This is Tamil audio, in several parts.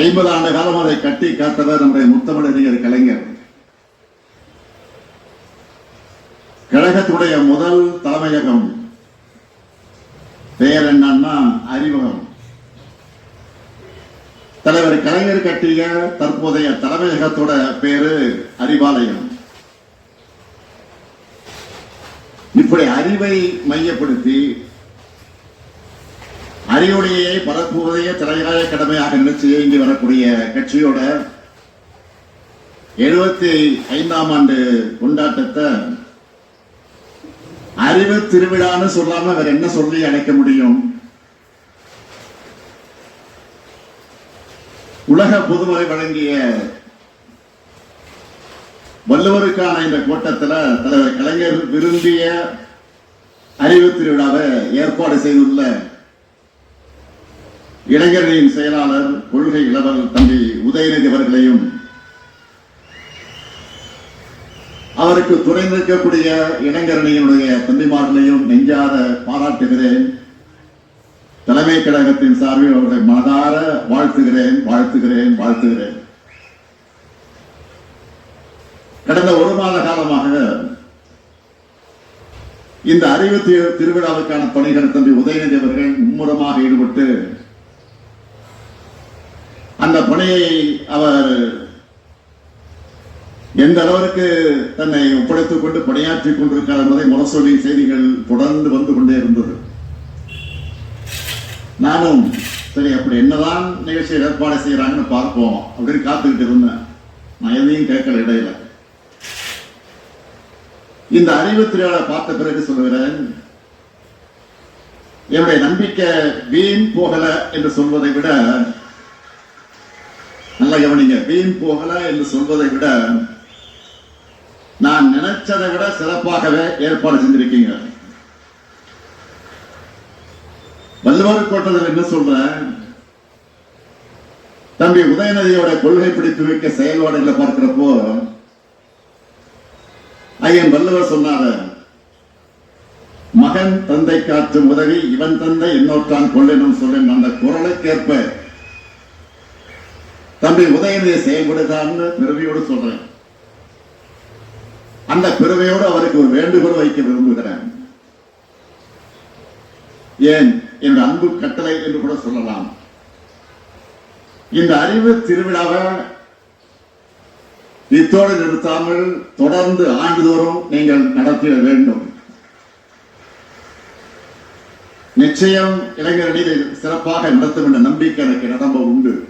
ஐம்பது ஆண்டு காலம் அதை கட்டி காத்தவர் நம்முடைய முத்தமிழறிஞர் கலைஞர். கழகத்துடைய முதல் தலைமையகம் பெயர் என்னன்னா அறிமுகம். தலைவர் கலைஞர் கட்டிய தற்போதைய தலைமையகத்தோட பேரு அறிவாலயம். இப்படி அறிவை மையப்படுத்தி அறிவுடையை பரப்புவதையே தலையாய கடமையாக நினைச்சு இயங்கி வரக்கூடிய கட்சியோட எழுபத்தி ஐந்தாம் ஆண்டு கொண்டாட்டத்தை அறிவு திருவிழான்னு சொல்லாம வேற என்ன சொல்லி அழைக்க முடியும்? உலக பொதுமறை வழங்கிய வள்ளுவருக்கான இந்த கூட்டத்தில் தலைவர் கலைஞர் விரும்பிய அறிவு திருவிழாவை ஏற்பாடு செய்துள்ள இளைஞர்களின் செயலாளர் கொள்கை இளவல் தம்பி உதயநிதி அவர்களையும் அவருக்கு துணை நிற்கக்கூடிய இளைஞரணியினுடைய தம்பிமார்களையும் நெஞ்சாத பாராட்டுகிறேன். தலைமை கழகத்தின் சார்பில் அவர்களை மனதார வாழ்த்துகிறேன் வாழ்த்துகிறேன் வாழ்த்துகிறேன். கடந்த ஒரு மாத காலமாக இந்த அறிவு திருவிழாவுக்கான பணிகள் தம்பி உதயநிதி அவர்கள் மும்முரமாக ஈடுபட்டு அந்த அவர் எந்த அளவிற்கு தன்னை ஒப்படைத்துக் கொண்டு பணியாற்றிக் கொண்டிருக்கிறார் என்பதை முரசொலி செய்திகள் தொடர்ந்து வந்து கொண்டே இருந்தது. நானும் சரி அப்படி என்னதான் நிகழ்ச்சி ஏற்பாடு செய்யறாங்கன்னு பார்ப்போம். அப்படின்னு காத்துக்கிட்டு இருந்தேன். நான் எதையும் கேட்கல இடையில. இந்த அறிவு திருவிழா பார்த்த பிறகு சொல்லுகிறேன் என்னுடைய நம்பிக்கை வீண் போகல என்று சொல்வதை விட நல்லா கவனிங்க. வீண் போகல என்று சொல்வதை விட நான் நினைச்சதை விட சிறப்பாகவே ஏற்பாடு செஞ்சிருக்கீங்க. வள்ளுவர் கோட்டத்தில் என்ன சொல்றேன் தம்பி உதயநிதியோட கொள்கை பிடித்து வைக்க செயல்பாடுகளை பார்க்கிறப்போ ஐயன் வள்ளுவர் சொன்னார மகன் தந்தை காற்றும் உதவி இவன் தந்தை இன்னொருத்தான் கொள்ளினும் சொல்லேன் அந்த குரலுக்கேற்ப தம்பி உதயநிதி செயல்படுதான்னு பிறவியோடு சொல்றேன். அந்த பிறவையோடு அவருக்கு ஒரு வேண்டுகோள் வைக்க விரும்புகிறேன். ஏன்? என்னோட அன்பு கட்டளை என்று கூட சொல்லலாம். இந்த அறிவு திருவிழாவை இத்தோடு நிறுத்தாமல் தொடர்ந்து ஆண்டுதோறும் நீங்கள் நடத்திட வேண்டும். நிச்சயம் இளைஞரணி சிறப்பாக நடத்தும் என்ற நம்பிக்கை எனக்கு நடம்ப உண்டு.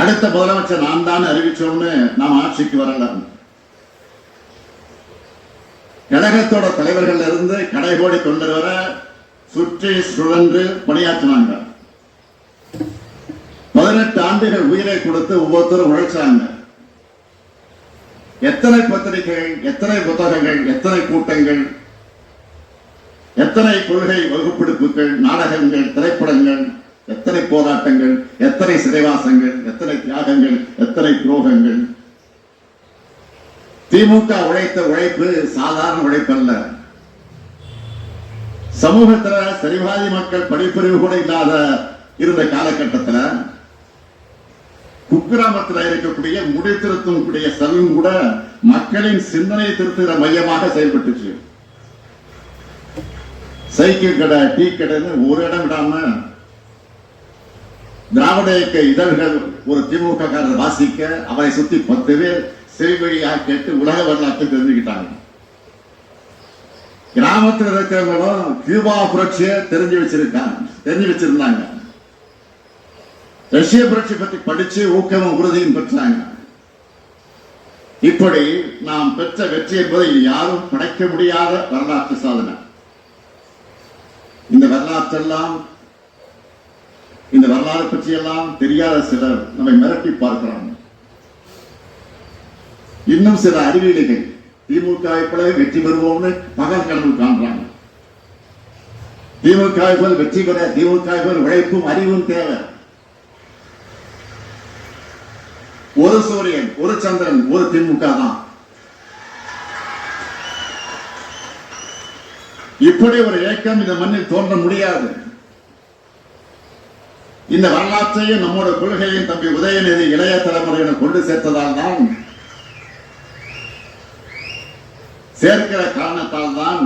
அடுத்த முதலமைச்சர் நான் தான் அறிவிச்சோம்னு நாம் ஆட்சிக்கு வரல. கழகத்தோட தலைவர்கள் இருந்து கடைகோடி தொண்டர் வர சுற்றி சுழன்று பணியாற்றினாங்க. பதினெட்டு ஆண்டுகள் உயிரை கொடுத்து ஒவ்வொருத்தரும் உழைச்சாங்க. எத்தனை பத்திரிகைகள் எத்தனை புத்தகங்கள் எத்தனை கூட்டங்கள் எத்தனை கொள்கை வகுப்பெடுப்புகள் நாடகங்கள் திரைப்படங்கள் எத்தனை போராட்டங்கள் எத்தனை சிறைவாசங்கள் எத்தனை தியாகங்கள் எத்தனை துரோகங்கள். திமுக உழைத்த உழைப்பு சாதாரண உழைப்பல்ல. சமூகத்துல சரிவாதி மக்கள் படிப்பறிவு கூட இல்லாத இருந்த காலகட்டத்துல குக்கிராமத்தில் இருக்கக்கூடிய முடி திருத்தம் கூடிய செல்வம் கூட மக்களின் சிந்தனை திருத்துகிற மையமாக செயல்பட்டுச்சு. சைக்கிள் கடை டீ கடைன்னு ஒரு இடம் விடாம திராவிட இயக்க இதழ்கள் ஒரு திமுக காரர் வாசிக்க அவரை சுத்தி பத்து பேர் செவிவழியாக கேட்டு உலக வரலாற்றை தெரிஞ்சுக்கிட்டாங்க. கிராமத்தில் இருக்கிறவங்களும் கியூபா புரட்சியை தெரிஞ்சு வச்சிருக்காங்க தெரிஞ்சு வச்சிருந்தாங்க. ரஷ்ய புரட்சி பத்தி படிச்சு ஊக்கமும் உறுதியும் பெற்றாங்க. இப்படி நாம் பெற்ற வெற்றி என்பதை யாரும் படைக்க முடியாத வரலாற்று சாதனை. இந்த வரலாற்றெல்லாம் இந்த வரலாறு பற்றியெல்லாம் தெரியாத சிலர் நம்மை மிரட்டி பார்க்கிறாங்க. இன்னும் சில அறிவியலிகள் திமுக போல வெற்றி பெறுவோம்னு பகல் கனவு காண்றாங்க. திமுக போல் வெற்றி பெற திமுக போல் உழைப்பும் அறிவும் தேவை. ஒரு சூரியன் ஒரு சந்திரன் ஒரு திமுக தான். இப்படி ஒரு இயக்கம் இந்த மண்ணில் தோன்ற முடியாது. இந்த வரலாற்றையும் நம்மோட கொள்கையும் தம்பி உதயநிதி இளைய தலைமுறையினர் கொண்டு சேர்த்ததால் தான் சேர்க்கிற காரணத்தால் தான்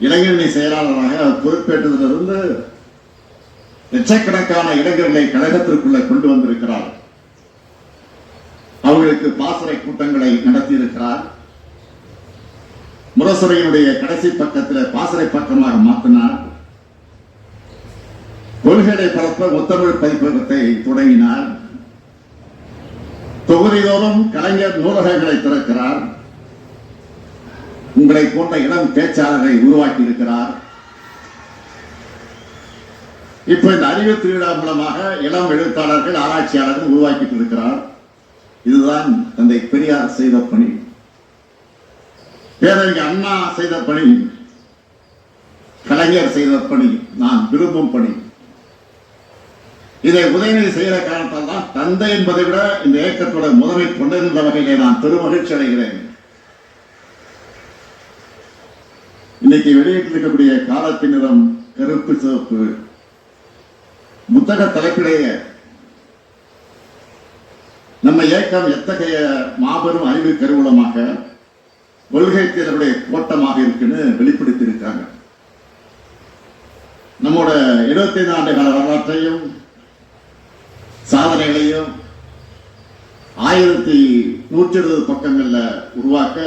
இளைஞரணி செயலாளராக பொறுப்பேற்றதிலிருந்து லட்சக்கணக்கான இளைஞர்களை கழகத்திற்குள்ள கொண்டு வந்திருக்கிறார். அவர்களுக்கு பாசறை கூட்டங்களை நடத்தியிருக்கிறார். முரசுரையினுடைய கடைசி பக்கத்தில் பாசறை பக்கமாக மாற்றினார் கொள்கைகளை பரப்ப முத்தமிழ் பதிப்பகத்தை தொடங்கினார் தொகுதிதோறும் கலைஞர் நூலகங்களை திறக்கிறார். உங்களை போன்ற இளம் பேச்சாளரை உருவாக்கி இருக்கிறார் இப்ப இந்த அறிவு திருவிழா மூலமாக இளம் எழுத்தாளர்கள் ஆராய்ச்சியாளர்கள் உருவாக்கிட்டு இருக்கிறார் இதுதான் தந்தை பெரியார் செய்த பணி. பேரறிஞர் அண்ணா செய்த பணி. கலைஞர் செய்த பணி. நான் விரும்பும் பணி. இதை உதயநிதி செய்கிற காரணத்தால் தான் தந்தை என்பதை விட இந்த இயக்கத்தோட முதன்மை கொண்டிருந்த வகையிலே நான் பெருமகிழ்ச்சி அடைகிறேன். இன்னைக்கு வெளியிட்டிருக்கக்கூடிய காலத்தின் நிறம் கருப்பு சிவப்பு புத்தக தலைப்பிலேயே நம்ம இயக்கம் எத்தகைய மாபெரும் அறிவு கருவூலமாக கொள்கை தேர்வுடைய கோட்டமாக இருக்குன்னு வெளிப்படுத்தியிருக்காங்க. நம்மோட நம்மோட 75 ஆண்டு கால வரலாற்றையும் சாதனைகளையும் ஆயிரத்தி நூற்றி எழுபது பக்கங்கள்ல உருவாக்க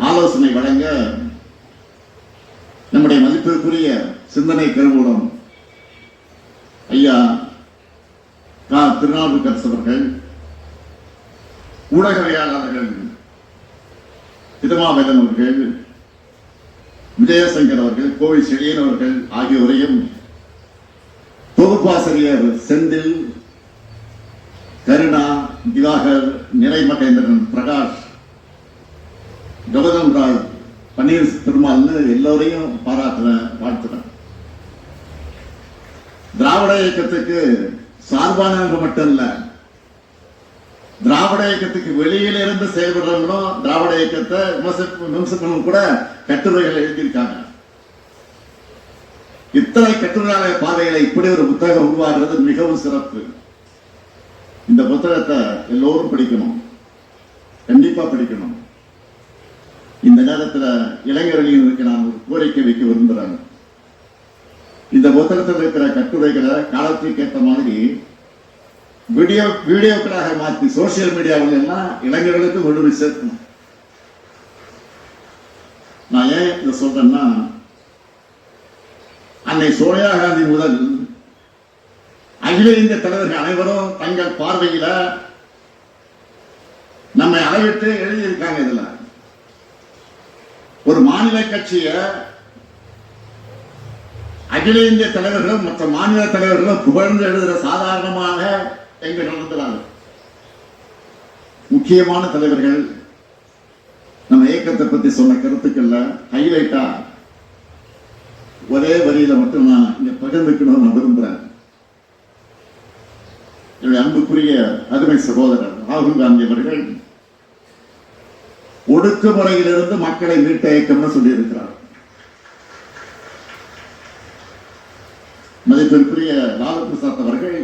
ஆலோசனை வழங்க நம்முடைய மதிப்பிற்குரிய சிந்தனை கருவூலம் ஐயா கா. திருநாவுக்கரசு அவர்கள் ஊடகவியாளர்கள் திருமாவேதன் அவர்கள் விஜயசங்கர் அவர்கள் கோவை செழியன் அவர்கள் ஆகியோரையும் தொகுப்பாசிரியர் செந்தில் கருணா திவாகர் நிறைமகேந்திரன் பிரகாஷ் கௌதம் ராய் பன்னீர் பெருமாள்னு எல்லோரையும் பாராட்டுறேன் வாழ்த்துறேன் திராவிட இயக்கத்துக்கு சார்பானவங்க மட்டும் இல்ல திராவிட இயக்கத்துக்கு வெளியில இருந்து செயல்படுறவங்களும் திராவிட இயக்கத்தை விமர்சி- கூட கட்டுரைகள் எழுதியிருக்காங்க. இத்தனை கட்டுரையாளர் பாதைகளை இப்படி ஒரு புத்தகம் உருவாகிறது மிகவும் சிறப்பு. இந்த புத்தகத்தை எல்லோரும் படிக்கணும். கண்டிப்பா படிக்கணும். இந்த நேரத்தில் இளைஞர்களுக்கு நான் ஒரு கோரிக்கை வைக்க விரும்புகிறேன் இந்த புத்தகத்தில் இருக்கிற கட்டுரைகளை காலத்துக்கு ஏற்ற மாதிரி வீடியோ வீடியோக்களாக மாற்றி சோசியல் மீடியாவில் எல்லாம் இளைஞர்களுக்கு கொண்டு சேர்க்கணும். நான் ஏன் இதை சொல்றேன்னா அன்னை சோனியா காந்தி முதல். அகில இந்திய தலைவர்கள் அனைவரும் தங்கள் பார்வையில நம்மை அளவிட்டு எழுதியிருக்காங்க இதுல. ஒரு மாநில கட்சிய அகில இந்திய தலைவர்களும் மற்ற மாநில தலைவர்களும் புகழ்ந்து எழுதுகிற சாதாரணமாக எங்க நடந்துறாங்க முக்கியமான தலைவர்கள் நம்ம இயக்கத்தை பத்தி சொன்ன கருத்துக்கள்ல ஹைலைட்டா ஒரே வரியில மட்டும் நான் இங்க பகிர்ந்துக்கணும்னு நான் விரும்புறேன். என்னுடைய அன்புக்குரிய அருமை சகோதரர் ராகுல் காந்தி அவர்கள் ஒடுக்குமுறையிலிருந்து மக்களை மீட்ட இயக்கம்னு சொல்லியிருக்கிறார். மதிப்பிற்குரிய லாலுபிரசாத் அவர்கள்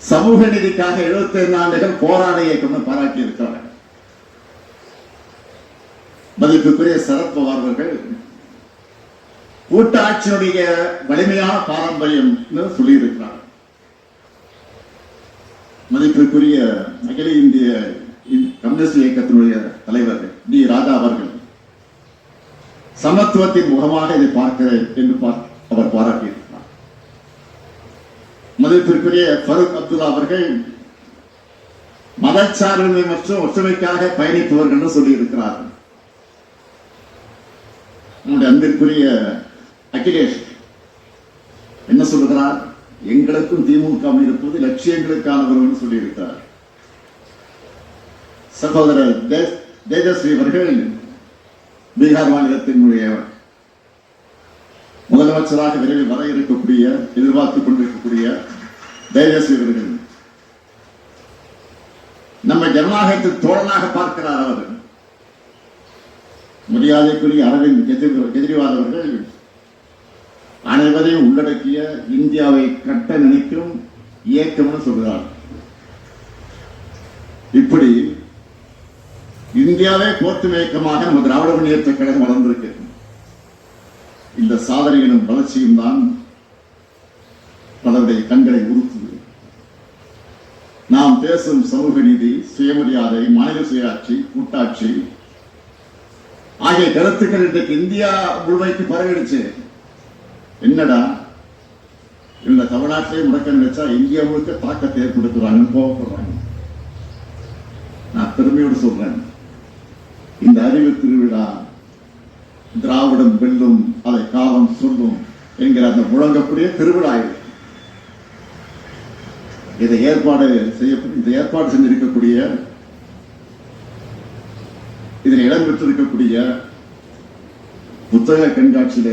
சமூக நீதிக்காக 75 ஆண்டுகள் போராட இயக்கம்னு பாராட்டி இருக்கிறார் மதிப்புக்குரிய சரத்பவார் அவர்கள் கூட்டாட்சியினுடைய வலிமையான பாரம்பரியம் சொல்லி இருக்கிறார் மதிப்பிற்குரிய அகில இந்திய கம்யூனிஸ்ட் இயக்கத்தினுடைய தலைவர் டி ராஜா அவர்கள் சமத்துவத்தின் முகமாக இதை பார்க்கிறேன் என்று அவர் பாராட்டியிருக்கிறார். மதிப்பிற்குரிய ஃபருக் அப்துல்லா அவர்கள் மதச்சார்பின்மை மற்றும் ஒற்றுமைக்காக பயணிப்பவர்கள் சொல்லியிருக்கிறார்கள் நம்முடைய அன்பிற்குரிய அகிலேஷ் என்ன சொல்லுகிறார்? எங்களுக்கும் திமுக இருப்பது லட்சியங்களுக்கானவர்கள் சொல்லியிருக்கிறார். சகோதரர் தேஜஸ்வி அவர்கள் பீகார் மாநிலத்தினுடைய முதலமைச்சராக விரைவில் வர இருக்கக்கூடிய எதிர்பார்த்துக் கொண்டிருக்கக்கூடிய தேஜஸ்வி அவர்கள். நம்ம ஜனநாயகத்தின் தோழனாக பார்க்கிறார் அவர். மரியாதைக்குரிய அரவிந்த் கெஜ்ரிவால் அவர்கள் அனைவரையும் உள்ளடக்கிய இந்தியாவை கட்ட நினைக்கும் இயக்கம்னு சொல்கிறார் இப்படி இந்தியாவே கோர்த்து இயக்கமாக நம்ம திராவிட முன்னேற்ற கழகம் வளர்ந்திருக்கு. இந்த சாதனைகளும் வளர்ச்சியும் தான் பலருடைய கண்களை உறுத்துது. நாம் பேசும் சமூக நீதி சுயமரியாதை மாநில சுயாட்சி கூட்டாட்சி ஆகிய கருத்துக்கள் இன்றைக்கு இந்தியா முழுமைக்கு பரவிடுச்சு. என்னடா? இவங்க தமிழ்நாட்டிலே முடக்க நினைச்சா இந்தியா முழுக்க தாக்கத்தை ஏற்படுத்துறாங்கன்னு கோவப்படுறாங்க. நான் பெருமையோடு சொல்றேன். இந்த அறிவு திருவிழா திராவிடம் வெல்லும் அதை காலம் சொல்லும் என்கிற அந்த முழங்கக்கூடிய திருவிழா இது. இதை ஏற்பாடு செய்ய இந்த ஏற்பாடு செஞ்சிருக்கக்கூடிய இதில் இடம்பெற்றிருக்கக்கூடிய புத்தக கண்காட்சியில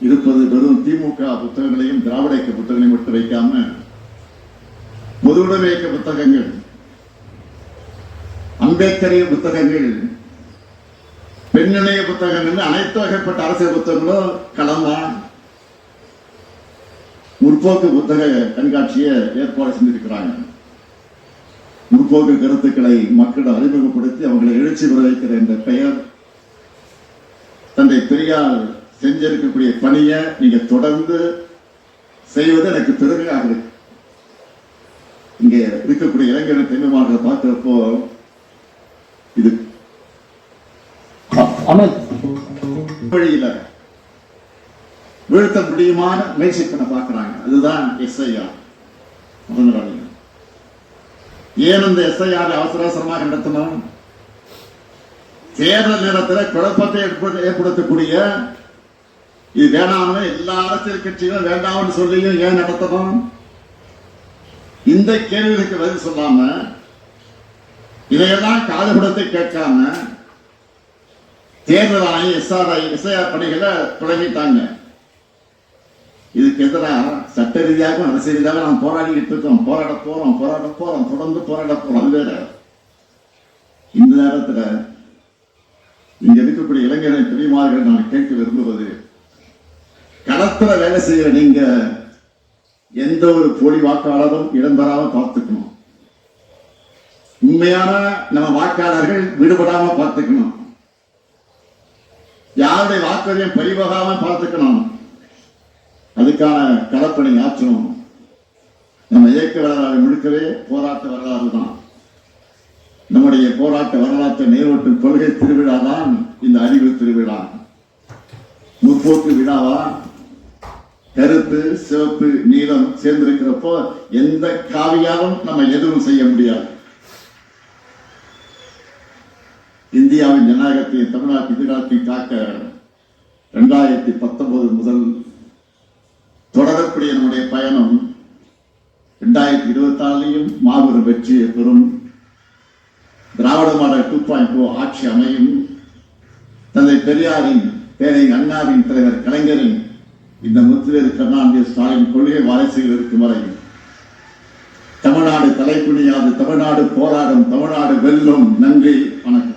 இருப்பது வெறும் திமுக புத்தகங்களையும் திராவிட இயக்க புத்தகங்களையும் மட்டும் வைக்காம பொதுவுடைமை இயக்க புத்தகங்கள் அம்பேத்கரிய புத்தகங்கள் பெண்ணிணைய புத்தகங்கள் அனைத்து வகைப்பட்ட அரசியல் புத்தகங்களும் களமா முற்போக்கு புத்தக கண்காட்சியை ஏற்பாடு செஞ்சிருக்கிறாங்க. முற்போக்கு கருத்துக்களை மக்களிடம் அறிமுகப்படுத்தி அவங்களை எழுச்சி பெற வைக்கிற என்ற பெயர் தந்தை பெரியார் செஞ்சிருக்கக்கூடிய பணியை நீங்க தொடர்ந்து செய்வது எனக்கு பெருமையாக இருக்கு. இங்க இருக்கக்கூடிய இளைஞர்கள் தென்னிமார்களை பார்க்கிறப்போ இது வழியில வீழ்த்த முடியுமான முயற்சி பண்ண பார்க்கிறாங்க. அதுதான் எஸ்ஐஆர். ஏன் இந்த எஸ்ஐஆர் அவசர அவசரமாக நடத்தணும்? தேர்தல் நேரத்தில் குழப்பத்தை ஏற்படுத்த- ஏற்படுத்தக்கூடிய இது வேணாம்னு எல்லா அரசியல் கட்சிகளும் வேண்டாம்னு சொல்லியும் ஏன் நடத்தணும்? இந்த கேள்விகளுக்கு பதில் சொல்லாம இதையெல்லாம் காது கேட்காம தேர்தல் ஆணையம் எஸ்ஆர்ஐ எஸ்ஐஆர் பணிகளை தொடங்கிட்டாங்க. இதுக்கு எதிராக சட்ட ரீதியாகவும் அரசியல் ரீதியாக நாம் போராடிக்கிட்டு இருக்கோம். போராட போறோம் போராட போறோம் தொடர்ந்து போராட போறோம். வேற. இந்த நேரத்துல இங்க இருக்கக்கூடிய இளைஞரை பெரியமார்கள் நான் கேட்க விரும்புவது களத்துல வேலை செய்யற நீங்க எந்த ஒரு போலி வாக்காளரும் இடம்பெறாம பார்த்துக்கணும். உண்மையான நம்ம வாக்காளர்கள் விடுபடாம பார்த்துக்கணும். யாருடைய வாக்குறுதியும் பறிபோகாம பார்த்துக்கணும். அதுக்கான களப்பணி ஆற்றணும் நம்ம இயக்க வரலாறு முழுக்கவே போராட்ட வரலாறு தான். நம்முடைய போராட்ட வரலாற்றை நேரோட்டும் கொள்கை திருவிழா தான் இந்த அறிவு திருவிழா. முற்போக்கு விழாவா கருப்பு சிவப்பு நீளம் சேர்ந்திருக்கிறப்போ எந்த காவியாலும் நம்ம எதுவும் செய்ய முடியாது. இந்தியாவின் ஜனநாயகத்தை தமிழ்நாட்டு எதிர்காலத்தை காக்க இரண்டாயிரத்தி பத்தொன்பது முதல் தொடரக்கூடிய நம்முடைய பயணம் இரண்டாயிரத்தி இருபத்தி ஆறிலையும் மாபெரும் வெற்றியை பெறும். Dravida model two point two ஆட்சி அமையும். தந்தை பெரியாரின் பேரை அண்ணாவின் தலைவர் கலைஞரின் இந்த முத்திரேர் கருணாநிதி ஸ்டாலின் கொள்கை வாரிசுகள் இருக்கும் வரை தமிழ்நாடு தலைப்புணியாது தமிழ்நாடு போராடும் தமிழ்நாடு வெல்லும். நன்றி வணக்கம்.